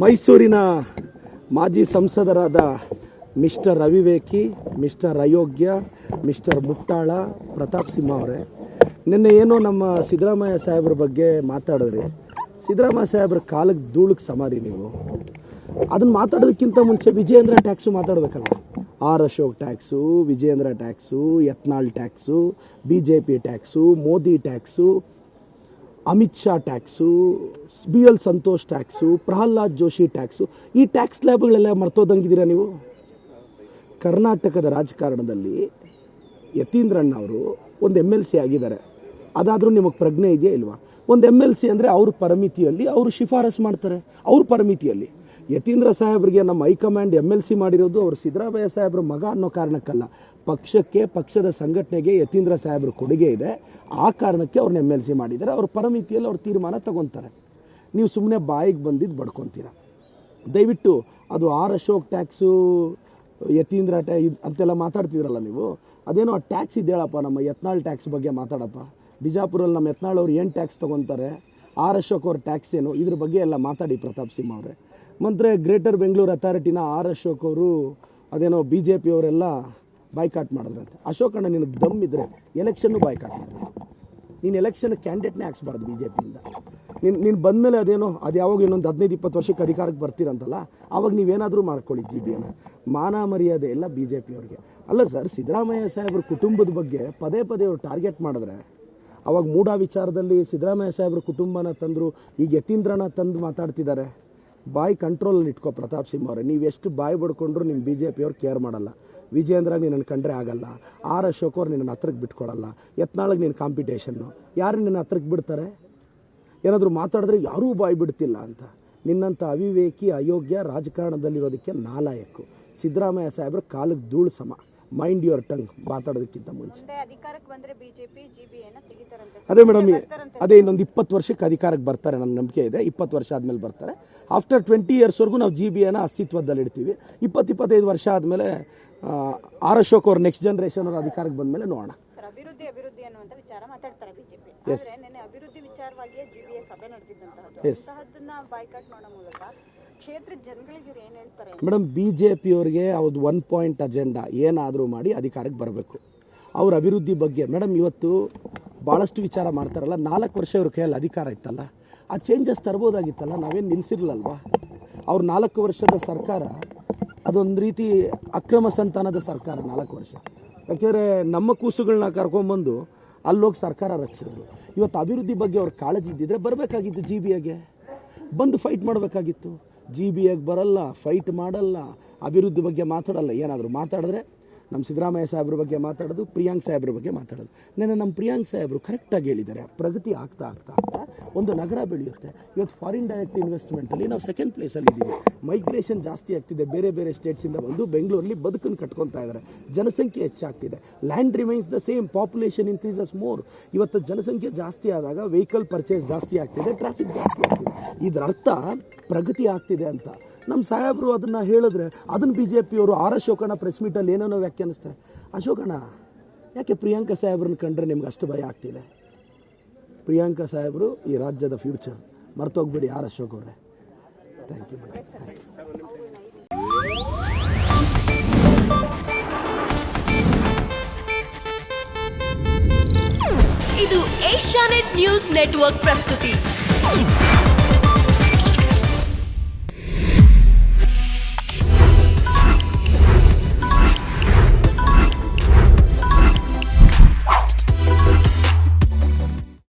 ಮೈಸೂರಿನ ಮಾಜಿ ಸಂಸದರಾದ ಮಿಸ್ಟರ್ ರವಿವೇಕಿ, ಮಿಸ್ಟರ್ ಅಯೋಗ್ಯ, ಮಿಸ್ಟರ್ ಮುಟ್ಟಾಳ, ಪ್ರತಾಪ್ ಸಿಂಹ ಅವರೇ. ನಿನ್ನೆ ಏನೋ ನಮ್ಮ ಸಿದ್ದರಾಮಯ್ಯ ಸಾಹೇಬ್ರ ಬಗ್ಗೆ ಮಾತಾಡಿದ್ರಿ. ಸಿದ್ದರಾಮಯ್ಯ ಸಾಹೇಬ್ರ ಕಾಲಕ್ಕೆ ಧೂಳಕ್ಕೆ ಸಮಾರಿ ನೀವು. ಅದನ್ನು ಮಾತಾಡೋದಕ್ಕಿಂತ ಮುಂಚೆ Vijayendra tax ಮಾತಾಡಬೇಕಲ್ಲ. R Ashok tax, Vijayendra tax, Yatnal tax B J P tax, Modi tax Amit Shah tax, B L Santosh tax, Pralhad Joshi tax, ಈ ಟ್ಯಾಕ್ಸ್ ಲ್ಯಾಬ್ಗಳೆಲ್ಲ ಮರ್ತೋದಂಗಿದ್ದೀರಾ ನೀವು? ಕರ್ನಾಟಕದ ರಾಜಕಾರಣದಲ್ಲಿ ಯತೀಂದ್ರಣ್ಣ ಅವರು ಒಂದು ಎಂ ಎಲ್ ಸಿ ಆಗಿದ್ದಾರೆ. ಅದಾದರೂ ನಿಮಗೆ ಪ್ರಜ್ಞೆ ಇದೆಯಾ ಇಲ್ವಾ? ಒಂದು ಎಂ ಎಲ್ ಸಿ ಅಂದರೆ ಅವ್ರ ಪರಮಿತಿಯಲ್ಲಿ ಅವರು ಶಿಫಾರಸು ಮಾಡ್ತಾರೆ. ಅವ್ರ ಪರಿಮಿತಿಯಲ್ಲಿ. ಯತೀಂದ್ರ ಸಾಹೇಬ್ರಿಗೆ ನಮ್ಮ ಹೈಕಮಾಂಡ್ ಎಂ ಎಲ್ ಸಿ ಮಾಡಿರೋದು ಅವರು ಸಿದ್ದರಾಮಯ್ಯ ಸಾಹೇಬ್ರ ಮಗ ಅನ್ನೋ ಕಾರಣಕ್ಕಲ್ಲ. ಪಕ್ಷಕ್ಕೆ, ಪಕ್ಷದ ಸಂಘಟನೆಗೆ ಯತೀಂದ್ರ ಸಾಹೇಬ್ರ ಕೊಡುಗೆ ಇದೆ. ಆ ಕಾರಣಕ್ಕೆ ಅವ್ರನ್ನ ಎಂ ಎಲ್ ಸಿ ಮಾಡಿದ್ದಾರೆ. ಅವ್ರ ಪರಮಿತಿಯಲ್ಲಿ ಅವ್ರ ತೀರ್ಮಾನ ತಗೊತಾರೆ. ನೀವು ಸುಮ್ಮನೆ ಬಾಯಿಗೆ ಬಂದಿದ್ದು ಬಡ್ಕೊತೀರ? ದಯವಿಟ್ಟು ಅದು ಆರ್ ಅಶೋಕ್ ಟ್ಯಾಕ್ಸು, ಯತೀಂದ್ರ ಟ್ಯಾ, ಇದು ಅಂತೆಲ್ಲ ಮಾತಾಡ್ತಿದ್ರಲ್ಲ ನೀವು? ಅದೇನೋ ಆ ಟ್ಯಾಕ್ಸ್ ಇದ್ದೇಳಪ್ಪ ನಮ್ಮ ಯತ್ನಾಳ್ ಟ್ಯಾಕ್ಸ್ ಬಗ್ಗೆ ಮಾತಾಡಪ್ಪ. ಬಿಜಾಪುರಲ್ಲಿ ನಮ್ಮ ಯತ್ನಾಳ್ ಅವ್ರು ಏನು ಟ್ಯಾಕ್ಸ್ ತೊಗೊತಾರೆ? ಆರ್ ಅಶೋಕ್ ಅವ್ರ ಟ್ಯಾಕ್ಸ್ ಏನು? ಇದ್ರ ಬಗ್ಗೆ ಎಲ್ಲ ಮಾತಾಡಿ ಪ್ರತಾಪ್ ಸಿಂಹ ಅವರೇ. ಮತ್ತು ಗ್ರೇಟರ್ ಬೆಂಗಳೂರು ಅಥಾರಿಟಿನ ಆರ್ ಅಶೋಕ್ ಅವರು ಅದೇನೋ ಬಿ ಜೆ ಪಿಯವರೆಲ್ಲ ಬಾಯ್ಕಾಟ್ ಮಾಡಿದ್ರಂತೆ. ಅಶೋಕ್ ಅಣ್ಣ ನಿನಗೆ ದಮ್ ಇದ್ದರೆ ಎಲೆಕ್ಷನ್ನು ಬಾಯ್ಕಾಟ್ ಮಾಡಿದ್ರು. ನೀನು ಎಲೆಕ್ಷನ್ ಕ್ಯಾಂಡಿಡೇಟ್ನೇ ಹಾಕ್ಸ್ಬಾರ್ದು ಬಿ ಜೆ ಪಿಯಿಂದ ನೀನು ನೀನು ಬಂದಮೇಲೆ ಅದೇನೋ, ಅದು ಯಾವಾಗ ಇನ್ನೊಂದು ಹದಿನೈದು, ಇಪ್ಪತ್ತು ವರ್ಷಕ್ಕೆ ಅಧಿಕಾರಕ್ಕೆ ಬರ್ತೀರಂತಲ್ಲ ಆವಾಗ ನೀವೇನಾದರೂ ಮಾಡ್ಕೊಳ್ಳಿ ಜಿ ಬಿಯನ್ನು ಮಾನ ಮರ್ಯಾದೆ ಎಲ್ಲ ಬಿ ಜೆ ಪಿಯವ್ರಿಗೆ ಅಲ್ಲ ಸರ್, ಸಿದ್ದರಾಮಯ್ಯ ಸಾಹೇಬ್ರ ಕುಟುಂಬದ ಬಗ್ಗೆ ಪದೇ ಪದೇ ಅವ್ರು ಟಾರ್ಗೆಟ್ ಮಾಡಿದ್ರೆ, ಅವಾಗ ಮೂಢ ವಿಚಾರದಲ್ಲಿ ಸಿದ್ದರಾಮಯ್ಯ ಸಾಹೇಬ್ರ ಕುಟುಂಬನ ತಂದರು, ಈಗ ಯತೀಂದ್ರನ ತಂದು ಮಾತಾಡ್ತಿದ್ದಾರೆ. ಬಾಯಿ ಕಂಟ್ರೋಲಲ್ಲಿ ಇಟ್ಕೋ ಪ್ರತಾಪ್ ಸಿಂಹ ಅವರೇ. ನೀವು ಎಷ್ಟು ಬಾಯಿ ಬಡ್ಕೊಂಡ್ರು ನಿಮ್ಮ ಬಿ ಜೆ ಪಿಯವ್ರು ಕೇರ್ ಮಾಡಲ್ಲ. ವಿಜೇಂದ್ರ ನಿನ್ನನ್ನು ಕಂಡ್ರೆ ಆಗಲ್ಲ. ಆರ್ ಅಶೋಕ್ ಅವ್ರು ನಿನ್ನ ಹತ್ರಕ್ಕೆ ಬಿಟ್ಕೊಡಲ್ಲ. ಯತ್ನಾಳಿಗೆ ನಿನ್ನ ಕಾಂಪಿಟೇಷನ್ನು ಯಾರು ನಿನ್ನ ಹತ್ರಕ್ಕೆ ಬಿಡ್ತಾರೆ? ಏನಾದರೂ ಮಾತಾಡಿದ್ರೆ ಯಾರೂ ಬಾಯಿ ಬಿಡ್ತಿಲ್ಲ ಅಂತ. ನಿನ್ನಂಥ ಅವಿವೇಕಿ, ಅಯೋಗ್ಯ ರಾಜಕಾರಣದಲ್ಲಿರೋದಕ್ಕೆ ನಾಲಾಯಕು. ಸಿದ್ದರಾಮಯ್ಯ ಸಾಹೇಬ್ರು ಕಾಲಿಗೆ ಧೂಳು ಸಮ. ಮೈಂಡ್ ಯುವರ್ ಟಂಗ್ ಮಾತಾಡೋದಕ್ಕಿಂತ ಮುಂಚೆ. ಅದೇ ಮೇಡಮ್ ಅದೇ ಇನ್ನೊಂದು ಇಪ್ಪತ್ತು ವರ್ಷಕ್ಕೆ ಅಧಿಕಾರಕ್ಕೆ ಬರ್ತಾರೆ ನನ್ನ ನಂಬಿಕೆ ಇದೆ. ಇಪ್ಪತ್ತು ವರ್ಷ ಆದಮೇಲೆ ಬರ್ತಾರೆ. ಆಫ್ಟರ್ ಟ್ವೆಂಟಿ ಇಯರ್ಸ್ವರೆಗೂ ನಾವು ಜಿ ಬಿ ಎನ ಅಸ್ತಿತ್ವದಲ್ಲಿ ಇಡ್ತೀವಿ. ಇಪ್ಪತ್ತು ಇಪ್ಪತ್ತೈದು ವರ್ಷ ಆದಮೇಲೆ ಆರ್ ಅಶೋಕ್ ಅವ್ರ ನೆಕ್ಸ್ಟ್ ಜನರೇಷನ್ ಅವ್ರ ಅಧಿಕಾರಕ್ಕೆ ಬಂದಮೇಲೆ ನೋಡೋಣ. ಸರ್ ಅಭಿವೃದ್ಧಿ ಅಭಿವೃದ್ಧಿ ಅನ್ನುವಂತ ವಿಚಾರ ಮಾತಾಡ್ತಾರೆ ಬಿಜೆಪಿ. ಆದ್ರೆ ನಿನ್ನೆ ಅಭಿವೃದ್ಧಿ ವಿಚಾರವಾಗಿಯೇ ಜಿಬಿಎ ಸಭೆ ನಡೆದಿದ್ದಂತಹದ್ದು. ಅಂತಹದ್ದನ್ನ ಬಾಯ್ಕಾಟ್ ಮಾಡೋ ಮೂಲಕ ಮೇಡಮ್ ಬಿ ಜೆ ಪಿಯವ್ರಿಗೆ ಅವ್ರದ್ದು ಒನ್ ಪಾಯಿಂಟ್ ಅಜೆಂಡಾ ಏನಾದರೂ ಮಾಡಿ ಅಧಿಕಾರಕ್ಕೆ ಬರಬೇಕು. ಅವ್ರ ಅಭಿವೃದ್ಧಿ ಬಗ್ಗೆ, ಮೇಡಮ್, ಇವತ್ತು ಭಾಳಷ್ಟು ವಿಚಾರ ಮಾಡ್ತಾರಲ್ಲ, ನಾಲ್ಕು ವರ್ಷ ಅವ್ರ ಕೈಯಲ್ಲಿ ಅಧಿಕಾರ ಇತ್ತಲ್ಲ, ಆ ಚೇಂಜಸ್ ತರ್ಬೋದಾಗಿತ್ತಲ್ಲ, ನಾವೇನು ನಿಲ್ಲಿಸಿರ್ಲಲ್ವಾ ಅವ್ರ ನಾಲ್ಕು ವರ್ಷದ ಸರ್ಕಾರ, ಅದೊಂದು ರೀತಿ ಅಕ್ರಮ ಸಂತಾನದ ಸರ್ಕಾರ ನಾಲ್ಕು ವರ್ಷ. ಯಾಕೆಂದರೆ ನಮ್ಮ ಕೂಸುಗಳನ್ನ ಕರ್ಕೊಂಬಂದು ಅಲ್ಲೋಗಿ ಸರ್ಕಾರ ರಚಿಸಿದ್ರು. ಇವತ್ತು ಅಭಿವೃದ್ಧಿ ಬಗ್ಗೆ ಅವ್ರ ಕಾಳಜಿ ಇದ್ದಿದ್ರೆ ಬರಬೇಕಾಗಿತ್ತು ಜಿ ಬಿ ಬಂದು ಫೈಟ್ ಮಾಡಬೇಕಾಗಿತ್ತು. ಜಿ ಬಿ ಬರಲ್ಲ ಫೈಟ್ ಮಾಡಲ್ಲ ಅಭಿವೃದ್ಧಿ ಬಗ್ಗೆ ಮಾತಾಡಲ್ಲ. ಏನಾದರೂ ಮಾತಾಡಿದ್ರೆ ನಮ್ಮ ಸಿದ್ದರಾಮಯ್ಯ ಸಾಹೇಬ್ರ ಬಗ್ಗೆ ಮಾತಾಡೋದು, ಪ್ರಿಯಾಂಕ್ ಸಾಹೇಬ್ರ ಬಗ್ಗೆ ಮಾತಾಡೋದು. ನೆನ್ನೆ ನಮ್ಮ ಪ್ರಿಯಾಂಕ್ ಸಾಹೇಬ್ರು ಕರೆಕ್ಟಾಗಿ ಹೇಳಿದ್ದಾರೆ. ಪ್ರಗತಿ ಆಗ್ತಾ ಆಗ್ತಾ ಆಗ್ತಾ ಒಂದು ನಗರ ಬೆಳೆಯುತ್ತೆ. ಇವತ್ತು ಫಾರಿನ್ ಡೈರೆಕ್ಟ್ ಇನ್ವೆಸ್ಟ್ಮೆಂಟಲ್ಲಿ ನಾವು ಸೆಕೆಂಡ್ ಪ್ಲೇಸಲ್ಲಿ ಇದ್ದೀವಿ. ಮೈಗ್ರೇಷನ್ ಜಾಸ್ತಿ ಆಗ್ತಿದೆ. ಬೇರೆ ಬೇರೆ ಸ್ಟೇಟ್ಸಿಂದ ಬಂದು ಬೆಂಗಳೂರಲ್ಲಿ ಬದುಕನ್ನು ಕಟ್ಕೊತಾ ಇದ್ದಾರೆ. ಜನಸಂಖ್ಯೆ ಹೆಚ್ಚಾಗ್ತಿದೆ. Land remains the same population increases more ಇವತ್ತು ಜನಸಂಖ್ಯೆ ಜಾಸ್ತಿ ಆದಾಗ ವೆಹಿಕಲ್ ಪರ್ಚೇಸ್ ಜಾಸ್ತಿ ಆಗ್ತಿದೆ. ಟ್ರಾಫಿಕ್ ಜಾಸ್ತಿ ಆಗ್ತಿದೆ. ಇದರ ಅರ್ಥ ಪ್ರಗತಿ ಆಗ್ತಿದೆ ಅಂತ. ನಮ್ಮ ಸಾಹೇಬರು ಅದನ್ನು ಹೇಳಿದ್ರೆ ಅದನ್ನು ಬಿ ಜೆ ಪಿಯವರು ಆರ್ ಅಶೋಕಣ್ಣ ಪ್ರೆಸ್ ಮೀಟಲ್ಲಿ ಏನೇನೋ ವ್ಯಾಖ್ಯಾನಿಸ್ತಾರೆ. ಅಶೋಕಣ್ಣ, ಯಾಕೆ ಪ್ರಿಯಾಂಕಾ ಸಾಹೇಬ್ರನ್ನ ಕಂಡ್ರೆ ನಿಮ್ಗೆ ಅಷ್ಟು ಭಯ ಆಗ್ತಿದೆ? ಪ್ರಿಯಾಂಕಾ ಸಾಹೇಬರು ಈ ರಾಜ್ಯದ ಫ್ಯೂಚರ್ ಮರ್ತೋಗ್ಬೇಡಿ ಆರ್ ಅಶೋಕ್ ಅವರೇ. ಥ್ಯಾಂಕ್ ಯು ಇದು ಏಷ್ಯಾನೆಟ್ ನ್ಯೂಸ್ ನೆಟ್ವರ್ಕ್ ಪ್ರಸ್ತುತಿ.